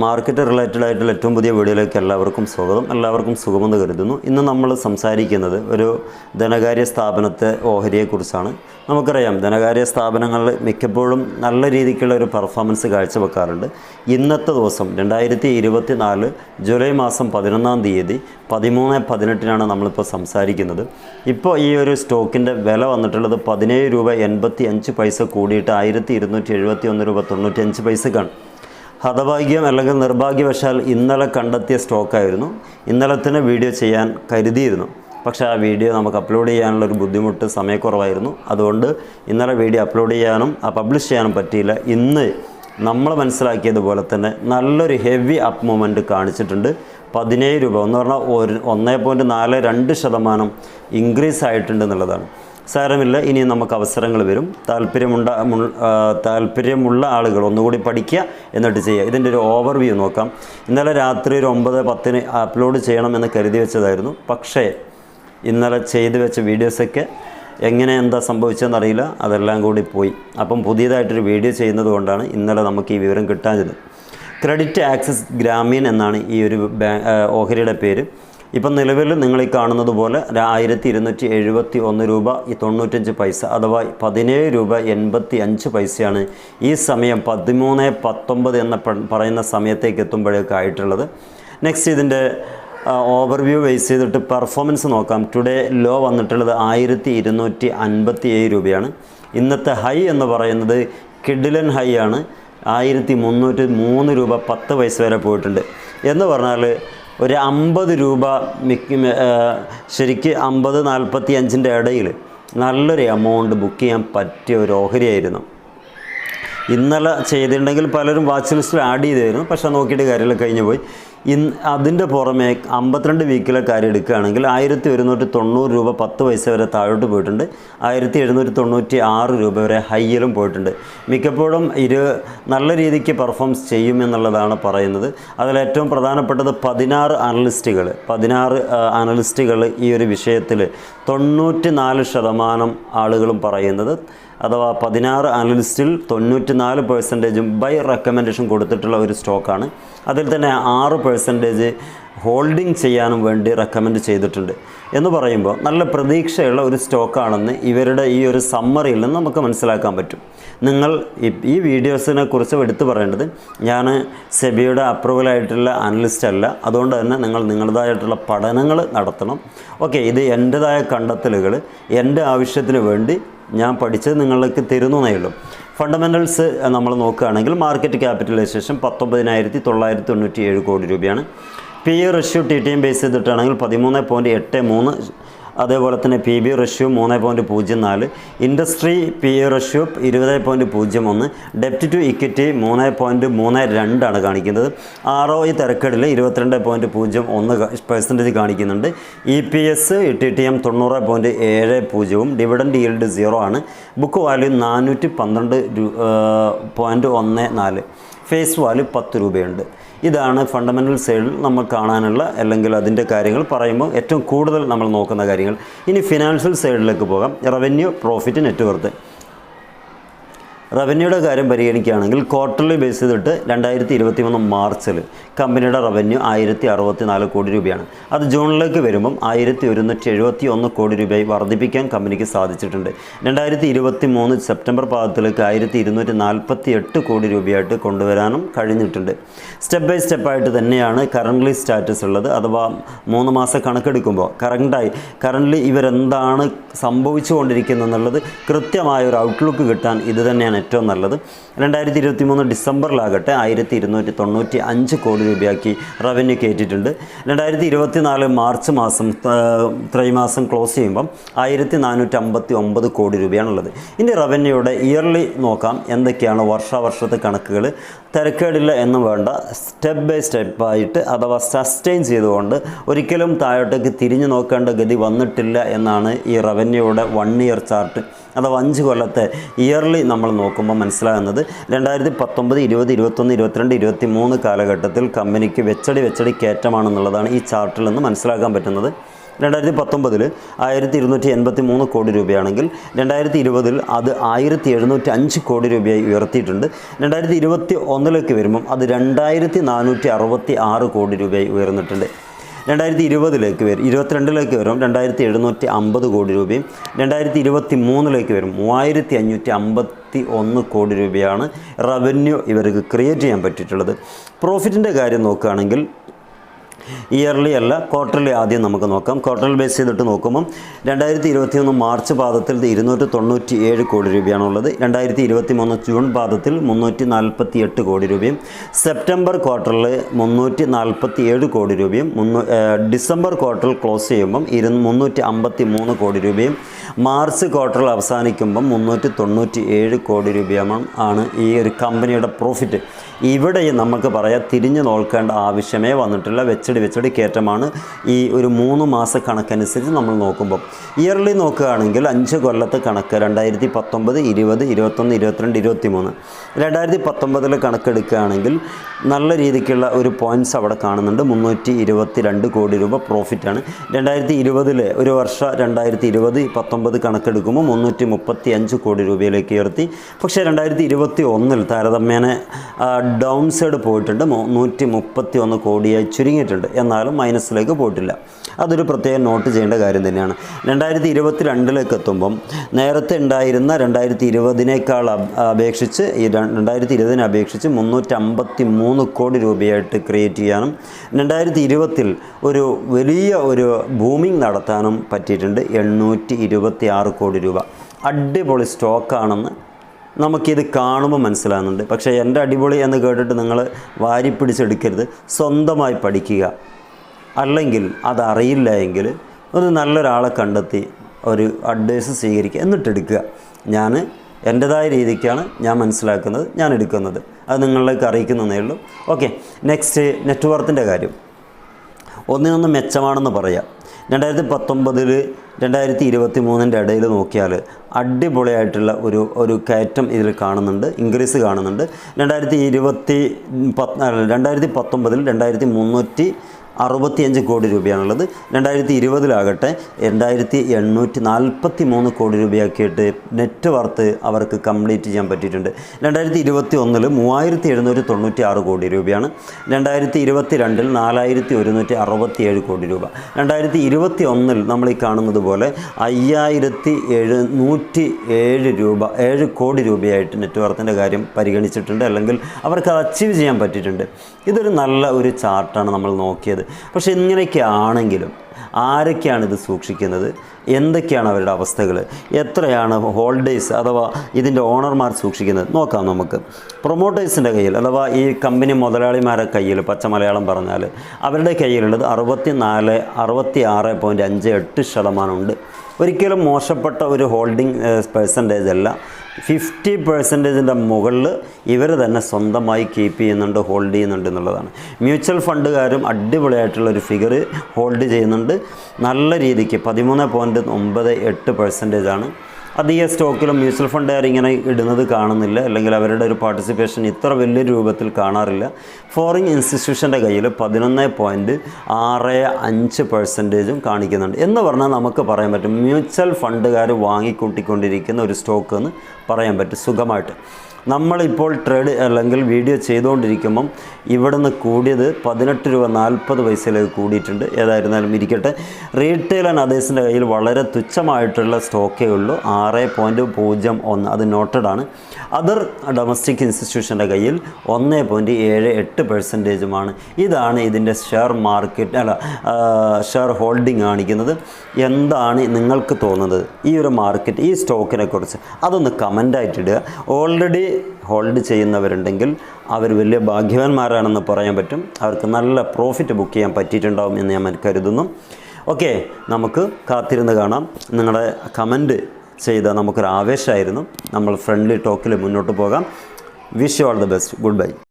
Market related ആയിട്ടുള്ള ഏറ്റവും പുതിയ വീഡിയോയിലേക്ക് എല്ലാവർക്കും സ്വാഗതം. എല്ലാവർക്കും സുഖമെന്ന് കരുതുന്നു. ഇന്ന് നമ്മൾ സംസാരിക്കുന്നത് ഒരു ധനകാര്യ സ്ഥാപനത്തെ ഓഹരിയെക്കുറിച്ചാണ്. നമുക്കറിയാം ധനകാര്യ സ്ഥാപനങ്ങളിൽ മിക്കപ്പോഴും നല്ല രീതിക്കുള്ള ഒരു പെർഫോമൻസ് കാഴ്ചവെക്കാറുണ്ട്. ഇന്നത്തെ ദിവസം രണ്ടായിരത്തി ഇരുപത്തി നാല് ജൂലൈ മാസം പതിനൊന്നാം തീയതി പതിമൂന്ന് പതിനെട്ടിനാണ് നമ്മളിപ്പോൾ സംസാരിക്കുന്നത്. ഇപ്പോൾ ഈ ഒരു സ്റ്റോക്കിന്റെ വില വന്നിട്ടുള്ളത് പതിനേഴ് രൂപ എൺപത്തി അഞ്ച് പൈസ കൂടിയിട്ട് ആയിരത്തി ഇരുന്നൂറ്റി എഴുപത്തി ഒന്ന് രൂപ തൊണ്ണൂറ്റി അഞ്ച് പൈസക്കാണ്. ഹതഭാഗ്യം അല്ലെങ്കിൽ നിർഭാഗ്യവശാൽ ഇന്നലെ കണ്ടെത്തിയ സ്റ്റോക്കായിരുന്നു. ഇന്നലെ തന്നെ വീഡിയോ ചെയ്യാൻ കരുതിയിരുന്നു. പക്ഷേ ആ വീഡിയോ നമുക്ക് അപ്ലോഡ് ചെയ്യാനുള്ള ഒരു ബുദ്ധിമുട്ട് സമയക്കുറവായിരുന്നു. അതുകൊണ്ട് ഇന്നലെ വീഡിയോ അപ്ലോഡ് ചെയ്യാനും ആ പബ്ലിഷ് ചെയ്യാനും പറ്റിയില്ല. ഇന്ന് നമ്മൾ മനസ്സിലാക്കിയതുപോലെ തന്നെ നല്ലൊരു ഹെവി അപ്പ് മൂവ്മെന്റ് കാണിച്ചിട്ടുണ്ട്. പതിനേഴ് രൂപ എന്ന് പറഞ്ഞാൽ ഒരു ഒന്നേ പോയിന്റ് നാല് രണ്ട് ശതമാനം ഇൻക്രീസ് ആയിട്ടുണ്ട് എന്നുള്ളതാണ്. സാരമില്ല. ഇനി നമുക്ക് അവസരങ്ങൾ വരും. താല്പര്യമുണ്ട താല്പര്യമുള്ള ആളുകൾ ഒന്നുകൂടി പഠിക്കുക എന്നിട്ട് ചെയ്യുക. ഇതിന്റെ ഒരു ഓവർവ്യൂ നോക്കാം. ഇന്നലെ രാത്രി ഒരു ഒമ്പത് പത്തിന് അപ്ലോഡ് ചെയ്യണമെന്ന് കരുതി വെച്ചതായിരുന്നു. പക്ഷേ ഇന്നലെ ചെയ്തു വെച്ച വീഡിയോസൊക്കെ എങ്ങനെ എന്താ സംഭവിച്ചതെന്നറിയില്ല അതെല്ലാം കൂടി പോയി. അപ്പം പുതിയതായിട്ടൊരു വീഡിയോ ചെയ്യുന്നത് കൊണ്ടാണ് ഇന്നലെ നമുക്ക് ഈ വിവരം കിട്ടാഞ്ഞത്. ക്രെഡിറ്റ് ആക്സസ് ഗ്രാമീൺ എന്നാണ് ഈ ഒരു ഓഹരിയുടെ പേര്. ഇപ്പം നിലവിൽ നിങ്ങൾ ഈ കാണുന്നത് പോലെ ആയിരത്തി ഇരുന്നൂറ്റി എഴുപത്തി ഒന്ന് രൂപ ഈ തൊണ്ണൂറ്റഞ്ച് പൈസ അഥവാ പതിനേഴ് രൂപ എൺപത്തി അഞ്ച് പൈസയാണ് ഈ സമയം പതിമൂന്ന് പത്തൊമ്പത് എന്ന പറയുന്ന സമയത്തേക്ക് എത്തുമ്പോഴേക്ക് ആയിട്ടുള്ളത്. നെക്സ്റ്റ് ഇതിന്റെ ഓവർവ്യൂ ബേസ് ചെയ്തിട്ട് പെർഫോമൻസ് നോക്കാം. ടുഡേ ലോ വന്നിട്ടുള്ളത് ആയിരത്തി ഇരുന്നൂറ്റി അൻപത്തി ഏഴ് രൂപയാണ്. ഇന്നത്തെ ഹൈ എന്ന് പറയുന്നത് കിഡിലൻ ഹൈ ആണ്. ആയിരത്തി മുന്നൂറ്റി മൂന്ന് രൂപ പത്ത് പൈസ വരെ പോയിട്ടുണ്ട്. എന്ന് പറഞ്ഞാൽ ഒരു അമ്പത് രൂപ മിക്ക ശരിക്ക് അമ്പത് നാൽപ്പത്തി അഞ്ചിന്റെ ഇടയിൽ നല്ലൊരു എമൗണ്ട് ബുക്ക് ചെയ്യാൻ പറ്റിയ ഒരു ഓഹരിയായിരുന്നു. ഇന്നലെ ചെയ്തിട്ടുണ്ടെങ്കിൽ പലരും വാച്ച് ലിസ്റ്റിൽ ആഡ് ചെയ്തായിരുന്നു പക്ഷെ നോക്കിയിട്ട് കാര്യങ്ങൾ കഴിഞ്ഞു പോയി. ഇന്ന് അതിന്റെ പുറമെ അമ്പത്തിരണ്ട് വീക്കിലെ കാര്യം എടുക്കുകയാണെങ്കിൽ ആയിരത്തി ഒരുന്നൂറ്റി തൊണ്ണൂറ് രൂപ പത്ത് പൈസ വരെ താഴോട്ട് പോയിട്ടുണ്ട്. ആയിരത്തി എഴുന്നൂറ്റി തൊണ്ണൂറ്റി ആറ് രൂപ വരെ ഹൈയിലും പോയിട്ടുണ്ട്. മിക്കപ്പോഴും ഇരു നല്ല രീതിക്ക് പെർഫോംസ് ചെയ്യുമെന്നുള്ളതാണ് പറയുന്നത്. അതിൽ ഏറ്റവും പ്രധാനപ്പെട്ടത് പതിനാറ് അനലിസ്റ്റുകൾ. പതിനാറ് അനലിസ്റ്റുകൾ ഈ ഒരു വിഷയത്തിൽ തൊണ്ണൂറ്റി നാല് ശതമാനം ആളുകളും പറയുന്നത്. അഥവാ പതിനാറ് അനലിസ്റ്റിൽ തൊണ്ണൂറ്റി നാല് പെർസെന്റേജും ബൈ റെക്കമെൻഡേഷൻ കൊടുത്തിട്ടുള്ള ഒരു സ്റ്റോക്കാണ് അതിൽ തന്നെ ആറ് പെർസെന്റേജ് ഹോൾഡിംഗ് ചെയ്യാനും വേണ്ടി റെക്കമെൻഡ് ചെയ്തിട്ടുണ്ട്. എന്ന് പറയുമ്പോൾ നല്ല പ്രതീക്ഷയുള്ള ഒരു സ്റ്റോക്കാണെന്ന് ഇവരുടെ ഈ ഒരു സമ്മറിയിൽ നിന്ന് നമുക്ക് മനസ്സിലാക്കാൻ പറ്റും. നിങ്ങൾ ഈ- വീഡിയോസിനെ കുറിച്ച് എടുത്തു പറയേണ്ടത് ഞാൻ സെബിയുടെ അപ്രൂവലായിട്ടുള്ള അനലിസ്റ്റ് അല്ല. അതുകൊണ്ട് തന്നെ നിങ്ങൾ നിങ്ങളുടേതായിട്ടുള്ള പഠനങ്ങൾ നടത്തണം. ഓക്കെ ഇത് എന്റെതായ കണ്ടെത്തലുകൾ. എന്റെ ആവശ്യത്തിന് വേണ്ടി ഞാൻ പഠിച്ചത് നിങ്ങൾക്ക് തരുന്നതേ ഉള്ളൂ. ഫണ്ടമെന്റൽസ് നമ്മൾ നോക്കുകയാണെങ്കിൽ മാർക്കറ്റ് ക്യാപിറ്റലൈസേഷൻ പത്തൊമ്പതിനായിരത്തി തൊള്ളായിരത്തി തൊണ്ണൂറ്റി ഏഴ് കോടി രൂപയാണ്. P E ratio T T M base ചെയ്തിട്ടാണെങ്കിൽ പതിമൂന്ന് പോയിന്റ് എട്ട് മൂന്ന് അതേപോലെ തന്നെ പി ബി റഷ്യൂ മൂന്ന് പോയിന്റ് പൂജ്യം നാല് ഇൻഡസ്ട്രി പി റഷ്യൂ ഇരുപത് പോയിന്റ് പൂജ്യം ഒന്ന് ഡെപ്റ്റ് ടു ഇക്വിറ്റി മൂന്ന് പോയിന്റ് മൂന്ന് രണ്ടാണ് കാണിക്കുന്നത്. ആർ ഒ ഇ തിരക്കേടിൽ ഇരുപത്തിരണ്ട് പോയിന്റ് പൂജ്യം ഒന്ന് പെർസെന്റേജ് കാണിക്കുന്നുണ്ട്. E P S T T M തൊണ്ണൂറ് പോയിന്റ് ഏഴ് പൂജ്യവും ഡിവിഡൻഡ് ഈൽഡ് സീറോ ആണ്. ബുക്ക് വാല്യൂ നാനൂറ്റി പന്ത്രണ്ട് പോയിന്റ് ഒന്ന് നാല്. ഫേസ് വാല്യൂ പത്ത് രൂപയുണ്ട്. ഇതാണ് ഫണ്ടമെന്റൽ സൈഡിൽ നമ്മൾ കാണാനുള്ള അല്ലെങ്കിൽ അതിന്റെ കാര്യങ്ങൾ പറയുമ്പോൾ ഏറ്റവും കൂടുതൽ നമ്മൾ നോക്കുന്ന കാര്യങ്ങൾ. ഇനി ഫിനാൻഷ്യൽ സൈഡിലേക്ക് പോകാം. റവന്യൂ പ്രോഫിറ്റ് നെറ്റ്വർത്ത് റവന്യൂയുടെ കാര്യം പരിഗണിക്കുകയാണെങ്കിൽ ക്വാർട്ടർലി ബേസ് ചെയ്തിട്ട് രണ്ടായിരത്തി ഇരുപത്തി മൂന്ന് മാർച്ചിൽ കമ്പനിയുടെ റവന്യൂ ആയിരത്തി അറുപത്തി നാല് കോടി രൂപയാണ്. അത് ജൂണിലേക്ക് വരുമ്പം ആയിരത്തി ഒരുന്നൂറ്റി എഴുപത്തി ഒന്ന് കോടി രൂപയായി വർദ്ധിപ്പിക്കാൻ കമ്പനിക്ക് സാധിച്ചിട്ടുണ്ട്. രണ്ടായിരത്തി ഇരുപത്തി മൂന്ന് സെപ്റ്റംബർ പാദത്തിലേക്ക് ആയിരത്തി ഇരുന്നൂറ്റി നാൽപ്പത്തി എട്ട് കോടി രൂപയായിട്ട് കൊണ്ടുവരാനും കഴിഞ്ഞിട്ടുണ്ട്. സ്റ്റെപ്പ് ബൈ സ്റ്റെപ്പായിട്ട് തന്നെയാണ് കറന്റ്ലി സ്റ്റാറ്റസ് ഉള്ളത്. അഥവാ മൂന്ന് മാസം കണക്കെടുക്കുമ്പോൾ കറണ്ടായി കറന്റ്ലി ഇവരെന്താണ് സംഭവിച്ചുകൊണ്ടിരിക്കുന്നത് എന്നുള്ളത് കൃത്യമായ ഒരു ഔട്ട്ലുക്ക് കിട്ടാൻ ഇത് തന്നെയാണ് ഏറ്റവും നല്ലത്. രണ്ടായിരത്തി ഇരുപത്തി മൂന്ന് ഡിസംബറിലാകട്ടെ ആയിരത്തി ഇരുന്നൂറ്റി തൊണ്ണൂറ്റി അഞ്ച് കോടി രൂപയാക്കി റവന്യൂ കയറ്റിയിട്ടുണ്ട് രണ്ടായിരത്തി ഇരുപത്തി നാല് മാർച്ച് മാസം ത്രൈമാസം ക്ലോസ് ചെയ്യുമ്പം ആയിരത്തി നാനൂറ്റി അമ്പത്തി ഒമ്പത് കോടി രൂപയാണുള്ളത്. ഇനി റവന്യൂയുടെ ഇയർലി നോക്കാം എന്തൊക്കെയാണ് വർഷാവർഷത്തെ കണക്കുകൾ തിരക്കേടില്ല എന്ന് വേണ്ട. സ്റ്റെപ്പ് ബൈ സ്റ്റെപ്പായിട്ട് അഥവാ സസ്റ്റെയിൻ ചെയ്തുകൊണ്ട് ഒരിക്കലും താഴോട്ടേക്ക് തിരിഞ്ഞു നോക്കേണ്ട ഗതി വന്നിട്ടില്ല എന്നാണ് ഈ റവന്യൂയുടെ വൺ ഇയർ ചാർട്ട്. അഥവാ അഞ്ച് കൊല്ലത്തെ ഇയർലി നമ്മൾ നോക്കുമ്പോൾ മനസ്സിലാകുന്നത് രണ്ടായിരത്തി പത്തൊമ്പത് ഇരുപത് ഇരുപത്തൊന്ന് ഇരുപത്തിരണ്ട് ഇരുപത്തി മൂന്ന് കാലഘട്ടത്തിൽ കമ്പനിക്ക് വെച്ചടി വെച്ചടി കയറ്റമാണെന്നുള്ളതാണ് ഈ ചാർട്ടിൽ നിന്ന് മനസ്സിലാക്കാൻ പറ്റുന്നത്. രണ്ടായിരത്തി പത്തൊമ്പതിൽ ആയിരത്തി ഇരുന്നൂറ്റി എൺപത്തി മൂന്ന് കോടി രൂപയാണെങ്കിൽ രണ്ടായിരത്തി ഇരുപതിൽ അത് ആയിരത്തി എഴുന്നൂറ്റി അഞ്ച് കോടി രൂപയായി ഉയർത്തിയിട്ടുണ്ട്. രണ്ടായിരത്തി ഇരുപത്തി ഒന്നിലേക്ക് വരുമ്പം അത് രണ്ടായിരത്തി നാനൂറ്റി അറുപത്തി ആറ് കോടി രൂപയായി ഉയർന്നിട്ടുണ്ട്. രണ്ടായിരത്തി ഇരുപതിലേക്ക് വരും ഇരുപത്തിരണ്ടിലേക്ക് വരും രണ്ടായിരത്തി എഴുന്നൂറ്റി അമ്പത് കോടി രൂപയും രണ്ടായിരത്തി ഇരുപത്തി മൂന്നിലേക്ക് വരും മൂവായിരത്തി അഞ്ഞൂറ്റി അമ്പത്തി ഒന്ന് കോടി രൂപയാണ് റവന്യൂ ഇവർക്ക് ക്രിയേറ്റ് ചെയ്യാൻ പറ്റിയിട്ടുള്ളത്. പ്രോഫിറ്റിന്റെ കാര്യം നോക്കുകയാണെങ്കിൽ ഇയർലി അല്ല ക്വാർട്ടർലി ആദ്യം നമുക്ക് നോക്കാം. ക്വാർട്ടർലി ബേസ് ചെയ്തിട്ട് നോക്കുമ്പം രണ്ടായിരത്തി ഇരുപത്തി ഒന്ന് മാർച്ച് പാദത്തിൽ ഇരുന്നൂറ്റി തൊണ്ണൂറ്റി ഏഴ് കോടി രൂപയാണുള്ളത്. രണ്ടായിരത്തി ഇരുപത്തി മൂന്ന് ജൂൺ പാദത്തിൽ മുന്നൂറ്റി നാൽപ്പത്തി എട്ട് കോടി രൂപയും സെപ്റ്റംബർ ക്വാർട്ടറിൽ മുന്നൂറ്റി നാൽപ്പത്തി ഏഴ് കോടി രൂപയും ഡിസംബർ ക്വാർട്ടറിൽ ക്ലോസ് ചെയ്യുമ്പം ഇരു മുന്നൂറ്റി അമ്പത്തി മൂന്ന് കോടി രൂപയും മാർച്ച് ക്വാർട്ടറിൽ അവസാനിക്കുമ്പം മുന്നൂറ്റി തൊണ്ണൂറ്റി ഏഴ് കോടി രൂപയാണ് ആണ് ഈ ഒരു കമ്പനിയുടെ പ്രോഫിറ്റ് ഇവിടെ നമുക്ക് പറയാം തിരിഞ്ഞു നോക്കേണ്ട ആവശ്യമേ വന്നിട്ടില്ല. വെച്ചടി വെച്ചടി കയറ്റമാണ് ഈ ഒരു മൂന്ന് മാസ കണക്കനുസരിച്ച് നമ്മൾ നോക്കുമ്പോൾ ഇയർലി നോക്കുകയാണെങ്കിൽ അഞ്ച് കൊല്ലത്തെ കണക്ക് രണ്ടായിരത്തി പത്തൊമ്പത് ഇരുപത് ഇരുപത്തൊന്ന് ഇരുപത്തിരണ്ട് ഇരുപത്തി മൂന്ന് രണ്ടായിരത്തി പത്തൊമ്പതിലെ കണക്കെടുക്കുകയാണെങ്കിൽ നല്ല രീതിക്കുള്ള ഒരു പോയിന്റ്സ് അവിടെ കാണുന്നുണ്ട്. മുന്നൂറ്റി ഇരുപത്തി രണ്ട് കോടി രൂപ പ്രോഫിറ്റാണ് രണ്ടായിരത്തി ഇരുപതിലെ ഒരു വർഷം രണ്ടായിരത്തി ഇരുപത് പത്തൊമ്പത് കണക്കെടുക്കുമ്പോൾ മുന്നൂറ്റി മുപ്പത്തി അഞ്ച് കോടി രൂപയിലേക്ക് ഉയർത്തി. പക്ഷേ രണ്ടായിരത്തി ഇരുപത്തി ഒന്നിൽ താരതമ്യേന ഡൗൺ സൈഡ് പോയിട്ടുണ്ട്. നൂറ്റി മുപ്പത്തി ഒന്ന് കോടിയായി ചുരുങ്ങിയിട്ടുണ്ട്. എന്നാലും മൈനസിലേക്ക് പോയിട്ടില്ല. അതൊരു പ്രത്യേകം നോട്ട് ചെയ്യേണ്ട കാര്യം തന്നെയാണ്. രണ്ടായിരത്തി ഇരുപത്തി രണ്ടിലേക്ക് എത്തുമ്പം നേരത്തെ ഉണ്ടായിരുന്ന രണ്ടായിരത്തി ഇരുപതിനേക്കാൾ അപ്- അപേക്ഷിച്ച് ഈ രണ്ടായിരത്തി ഇരുപതിനെ അപേക്ഷിച്ച് മുന്നൂറ്റമ്പത്തി മൂന്ന് കോടി രൂപയായിട്ട് ക്രിയേറ്റ് ചെയ്യാനും രണ്ടായിരത്തി ഇരുപത്തിൽ ഒരു വലിയ ഒരു ബൂമിംഗ് നടത്താനും പറ്റിയിട്ടുണ്ട്. എണ്ണൂറ്റി ഇരുപത്തി ആറ് കോടി രൂപ. അടിപൊളി സ്റ്റോക്കാണെന്ന് നമുക്കിത് കാണുമ്പോൾ മനസ്സിലാകുന്നുണ്ട്. പക്ഷേ എന്റെ അടിപൊളി എന്ന് കേട്ടിട്ട് നിങ്ങൾ വാരി പിടിച്ചെടുക്കരുത്. സ്വന്തമായി പഠിക്കുക. അല്ലെങ്കിൽ അതറിയില്ല എങ്കിൽ ഒരു നല്ലൊരാളെ കണ്ടെത്തി ഒരു അഡ്വൈസ് സ്വീകരിക്കുക എന്നിട്ടെടുക്കുക ഞാൻ എന്റെതായ രീതിക്കാണ് ഞാൻ മനസ്സിലാക്കുന്നത് ഞാൻ എടുക്കുന്നത്. അത് നിങ്ങളിലേക്ക് അറിയിക്കുന്നതേ ഉള്ളൂ. ഓക്കെ നെക്സ്റ്റ് നെറ്റ്വർത്തിന്റെ കാര്യം. ഒന്നിനൊന്ന് മെച്ചമാണെന്ന് പറയാം. രണ്ടായിരത്തി പത്തൊമ്പതിൽ രണ്ടായിരത്തി ഇരുപത്തി മൂന്നിന്റെ ഇടയിൽ നോക്കിയാൽ അടിപൊളിയായിട്ടുള്ള ഒരു ഒരു കയറ്റം ഇതിൽ കാണുന്നുണ്ട് ഇൻക്രീസ് കാണുന്നുണ്ട്. രണ്ടായിരത്തി ഇരുപത്തി പത്ത് രണ്ടായിരത്തി പത്തൊമ്പതിൽ രണ്ടായിരത്തി മുന്നൂറ്റി അറുപത്തിയഞ്ച് കോടി രൂപയാണുള്ളത്. രണ്ടായിരത്തി ഇരുപതിലാകട്ടെ രണ്ടായിരത്തി എണ്ണൂറ്റി നാൽപ്പത്തി മൂന്ന് കോടി രൂപയാക്കിയിട്ട് നെറ്റ് വർത്ത് അവർക്ക് കംപ്ലീറ്റ് ചെയ്യാൻ പറ്റിയിട്ടുണ്ട്. രണ്ടായിരത്തി ഇരുപത്തി ഒന്നിൽ മൂവായിരത്തി എഴുന്നൂറ്റി തൊണ്ണൂറ്റി ആറ് കോടി രൂപയാണ്. രണ്ടായിരത്തി ഇരുപത്തി രണ്ടിൽ നാലായിരത്തി ഒരുന്നൂറ്റി അറുപത്തി ഏഴ് കോടി രൂപ. രണ്ടായിരത്തി ഇരുപത്തി ഒന്നിൽ നമ്മൾ ഈ കാണുന്നത് പോലെ അയ്യായിരത്തി എഴുന്നൂറ്റി ഏഴ് രൂപ ഏഴ് കോടി രൂപയായിട്ട് നെറ്റ് വർത്തിന്റെ കാര്യം പരിഗണിച്ചിട്ടുണ്ട് അല്ലെങ്കിൽ അവർക്ക് അത് അച്ചീവ് ചെയ്യാൻ പറ്റിയിട്ടുണ്ട്. ഇതൊരു നല്ല ഒരു ചാർട്ടാണ് നമ്മൾ നോക്കിയത്. പക്ഷേ ഇങ്ങനെയൊക്കെ ആണെങ്കിലും ആരൊക്കെയാണ് ഇത് സൂക്ഷിക്കുന്നത്? എന്തൊക്കെയാണ് അവരുടെ അവസ്ഥകൾ? എത്രയാണ് ഹോൾഡേഴ്സ് അഥവാ ഇതിന്റെ ഓണർമാർ സൂക്ഷിക്കുന്നത്? നോക്കാം നമുക്ക്. പ്രൊമോട്ടേഴ്സിന്റെ കയ്യിൽ അഥവാ ഈ കമ്പനി മുതലാളിമാരുടെ കയ്യിൽ പച്ച മലയാളം പറഞ്ഞാൽ അവരുടെ കയ്യിലുള്ളത് അറുപത്തി നാല് അറുപത്തി ആറ് പോയിന്റ് അഞ്ച് എട്ട് ശതമാനമുണ്ട്. ഒരിക്കലും മോശപ്പെട്ട ഒരു ഹോൾഡിംഗ് പെർസെന്റേജ് അല്ല. ഫിഫ്റ്റി പെർസെന്റേജിന്റെ മുകളിൽ ഇവർ തന്നെ സ്വന്തമായി കീപ്പ് ചെയ്യുന്നുണ്ട് ഹോൾഡ് ചെയ്യുന്നുണ്ട് എന്നുള്ളതാണ്. മ്യൂച്വൽ ഫണ്ടുകാരും അടിപൊളിയായിട്ടുള്ള ഒരു ഫിഗർ ഹോൾഡ് ചെയ്യുന്നുണ്ട്. നല്ല രീതിക്ക് പതിമൂന്ന് പോയിന്റ് ഒമ്പത് എട്ട് പെർസെന്റേജ് ആണ്. അധിക സ്റ്റോക്കിലും മ്യൂച്വൽ ഫണ്ടുകാർ ഇങ്ങനെ ഇടുന്നത് കാണുന്നില്ല. അല്ലെങ്കിൽ അവരുടെ ഒരു പാർട്ടിസിപ്പേഷൻ ഇത്ര വലിയ രൂപത്തിൽ കാണാറില്ല. ഫോറിൻ ഇൻസ്റ്റിറ്റ്യൂഷന്റെ കയ്യിൽ പതിനൊന്ന് പോയിന്റ് ആറ് അഞ്ച് പെർസെന്റേജും കാണിക്കുന്നുണ്ട്. എന്ന് പറഞ്ഞാൽ നമുക്ക് പറയാൻ പറ്റും മ്യൂച്വൽ ഫണ്ടുകാർ വാങ്ങിക്കൂട്ടിക്കൊണ്ടിരിക്കുന്ന ഒരു സ്റ്റോക്ക് എന്ന് പറയാൻ പറ്റും സുഖമായിട്ട്. നമ്മളിപ്പോൾ ട്രേഡ് അല്ലെങ്കിൽ വീഡിയോ ചെയ്തുകൊണ്ടിരിക്കുമ്പം ഇവിടുന്ന് കൂടിയത് പതിനെട്ട് രൂപ നാൽപ്പത് പൈസയിലേക്ക് കൂടിയിട്ടുണ്ട്. ഏതായിരുന്നാലും ഇരിക്കട്ടെ. റീറ്റെയിൽ ആൻഡ് അതേഴ്സിന്റെ കയ്യിൽ വളരെ തുച്ഛമായിട്ടുള്ള സ്റ്റോക്കേ ഉള്ളൂ. ആറ് പോയിന്റ് പൂജ്യം ഒന്ന്. അത് നോട്ടഡ് ആണ്. അതർ ഡൊമസ്റ്റിക് ഇൻസ്റ്റിറ്റ്യൂഷന്റെ കയ്യിൽ ഒന്ന് പോയിന്റ് ഏഴ് എട്ട് പെർസെന്റേജുമാണ് ഇതാണ് ഇതിന്റെ ഷെയർ മാർക്കറ്റ് അല്ല ഷെയർ ഹോൾഡിംഗ് കാണിക്കുന്നത്. എന്താണ് നിങ്ങൾക്ക് തോന്നുന്നത്? ഈ ഒരു മാർക്കറ്റ് ഈ സ്റ്റോക്കിനെ കുറിച്ച്. അതൊന്ന് കമന്റായിട്ട് ഇടുക. ഓൾറെഡി ഹോൾഡ് ചെയ്യുന്നവരുണ്ടെങ്കിൽ അവർ വലിയ ഭാഗ്യവാന്മാരാണെന്ന് പറയാൻ പറ്റും. അവർക്ക് നല്ല പ്രോഫിറ്റ് ബുക്ക് ചെയ്യാൻ പറ്റിയിട്ടുണ്ടാവും എന്ന് ഞാൻ കരുതുന്നു. ഓക്കെ നമുക്ക് കാത്തിരുന്ന് കാണാം. നിങ്ങളുടെ കമന്റ് ചെയ്ത നമുക്കൊരു ആവേശമായിരുന്നു. നമ്മൾ ഫ്രണ്ട്ലി ടോക്കിൽ മുന്നോട്ട് പോകാം. Wish you all the best good bye